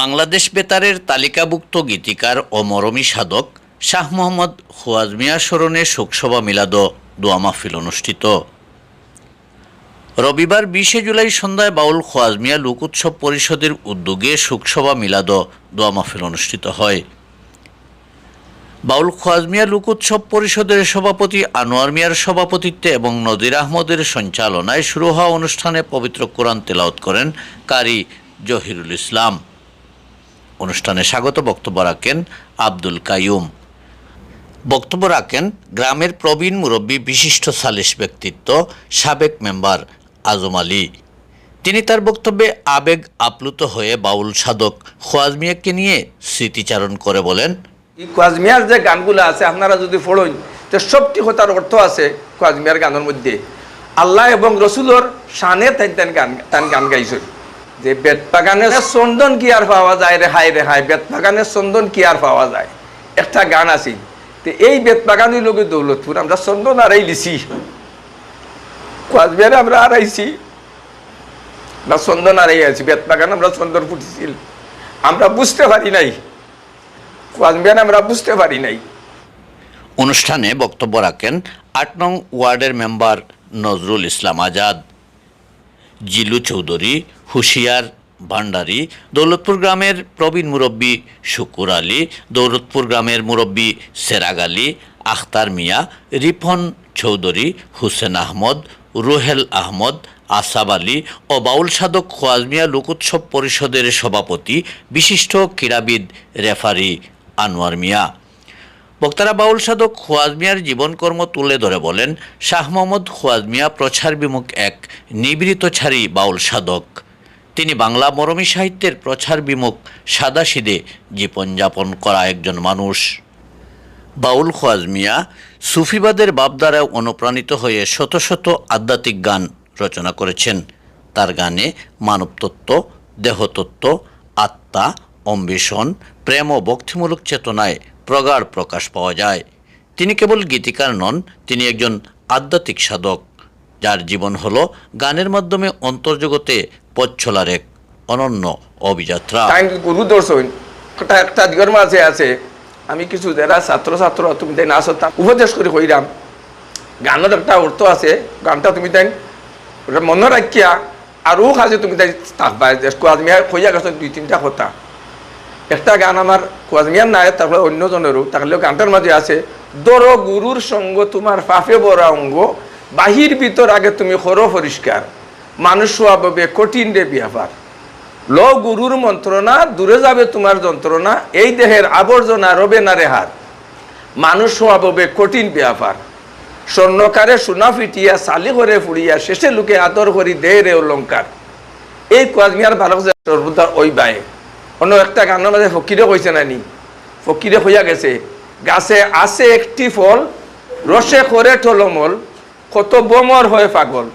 বাংলাদেশ বেতারের তালিকাভুক্ত গীতিকার ও মরমী সাধক শাহ মোহাম্মদ খুয়াজ মিয়া স্মরণে শোকসভা মিলাদ দোয়া মাহফিল অনুষ্ঠিত। রবিবার বিশে জুলাই সন্ধ্যায় বাউল খোয়াজ মিয়া লোক উৎসব পরিষদের উদ্যোগে শোকসভা মিলাদ দোয়া মাহফিল অনুষ্ঠিত হয়। বাউল খোয়াজ মিয়া লোক উৎসব পরিষদের সভাপতি, আনোয়ার মিয়ার সভাপতিত্বে এবং নদির আহমদের সঞ্চালনায় শুরু হওয়া অনুষ্ঠানে পবিত্র কোরআন তেলাওয়াত করেন কারি জহিরুল ইসলাম। অনুষ্ঠানে স্বাগত বক্তব্য রাখেন আব্দুল কাইয়ুম। বক্তব্য রাখেন গ্রামের প্রবীণ মুরব্বী বিশিষ্ট সালিশ ব্যক্তিত্ব সাবেক মেম্বার আজম আলী। তিনি তার বক্তব্যে আবেগ আপ্লুত হয়ে বাউল সাধক খোয়াজ মিয়াকে নিয়ে স্মৃতিচারণ করে বলেন এই কোয়াজমিয়ার যে গানগুলো আছে, আপনারা যদি পড়েন, তো সবটি কথার অর্থ আছে কোয়াজমিয়ার গানের মধ্যে। আল্লাহ এবং রসুলোর শানে তান গান তান গান গাইছেন। যে বেত বাগানের চন্দন কি আর পাওয়া যায় রে? হাই রে হাই বেত বাগানের চন্দন কি আর পাওয়া যায়? একটা গান আছে। তো এই বেত বাগানের লোকে দৌলতপুর, আমরা চন্দন আড়াই লিছি। কোয়াজমিয়ারে আমরা আড়াইছি। আমরা চন্দন আড়াই আছি বেত বাগান আমরা চন্দন ফুটিছিল। আমরা বুঝতে পারি নাই। আমরা বুঝতে পারি নাই। অনুষ্ঠানে বক্তব্য রাখেন আট নং ওয়ার্ডের মেম্বার নজরুল ইসলাম আজাদ। জিলু চৌধুরী, হুশিয়ার ভান্ডারী, দৌলতপুর গ্রামের প্রবীণ মুরব্বী শুকুর আলী, দৌলতপুর গ্রামের মুরব্বী সেরাগ আলী, আখতার মিয়া রিফন চৌধুরী, হুসেন আহমদ, রুহেল আহমদ, আসাব আলী ও বাউল সাধক খোয়াজমিয়া লোকোৎসব পরিষদের সভাপতি, বিশিষ্ট ক্রীড়াবিদ, রেফারি আনোয়ার মিয়া। বক্তারা বাউল সাধক খোয়াজ মিয়ার জীবনকর্ম তুলে ধরে বলেন, শাহ মোহাম্মদ খোয়াজ মিয়া প্রচার বিমুখ এক নিবৃতছাড়ী বাউল সাধক। তিনি বাংলা মরমী সাহিত্যের প্রচার বিমুখ সাদাসিদে জীবনযাপন করা একজন মানুষ। বাউল খোয়াজ মিয়া সুফিবাদের বাবদ্বারায় অনুপ্রাণিত হয়ে শত শত আধ্যাত্মিক গান রচনা করেছেন। তার গানে মানবতত্ত্ব, দেহতত্ত্ব, আত্মা, অম্বিষণ প্রেম ও ভক্তিমূলক চেতনায় প্রগাঢ় প্রকাশ পাওয়া যায়। তিনি কেবল গীতিকার নন, তিনি একজন আধ্যাত্মিক সাধক, যার জীবন হলো গানের মাধ্যমে অন্তর্জগতে পথ চলার এক অনন্য অভিযাত্রা। গুরু দর্শন, একটা দিগর মাঝে আছে, আমি কিছু যারা ছাত্র ছাত্র তুমি তাই নাচ উপদেশ করে কইরাম। গানের একটা অর্থ আছে, গানটা তুমি তাই মনে রাখিয়া আরও কাজে তুমি তাই থাকবা কোয়াজমিয়া কইয়া গেছো দুই তিনটা কথা। একটা গান আমার কোয়াজমিয়ার নাই তারপরে অন্যজনেরও তাহলে গানটার মাঝে আছে, দর গুরুর সঙ্গ তোমার পাফে বড় অঙ্গ, বাহির ভিতর আগে তুমি খরো পরিষ্কার, মানুষ স্বভাবে কঠিন রে ব্যাপার ল গুরুর মন্ত্রণা, দূরে যাবে তোমার যন্ত্রণা, এই দেহের আবর্জনা রবে না রেহার মানুষ স্বভাবে কঠিন ব্যাপার স্বর্ণকারে সোনা ফিটিয়া, সালি করে ফুড়িয়া, শেষে লোকে আদর করি দে রে অলঙ্কার এই কোয়াজমিয়ার ভালো সর্বদা ওই বায়ে। অন্য একটা গানের মাঝে ফকিরে কইছে নানি। ফকিরে হইয়া গেছে, গাছে আছে একটি ফল রসে করে টলমল কত বমর হয় পাগল।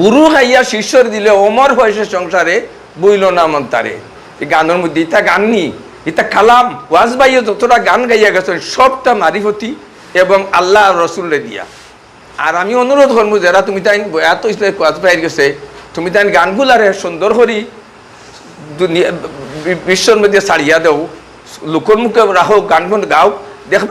গুরু খাইয়া শিষ্যর দিলে অমর হয়েছে সংসারে বইল না মন্তারে এই গানের মধ্যে ইটা গান নি, ইতা কালাম ওয়াজ বাইয়ে যতটা গান গাইয়া গেছেন, সবটা মারিফতি এবং আল্লাহ রসুল্লে দিয়া। আর আমি অনুরোধ করব যারা তুমি তাই এত ওয়াজ বাইর গেছে, তুমি তাই গানগুলারে সুন্দর করি দুনিয়া বিশ্বর মধ্যে ছাড়িয়া দেও। লোকর মুখে রাখো গান গাও।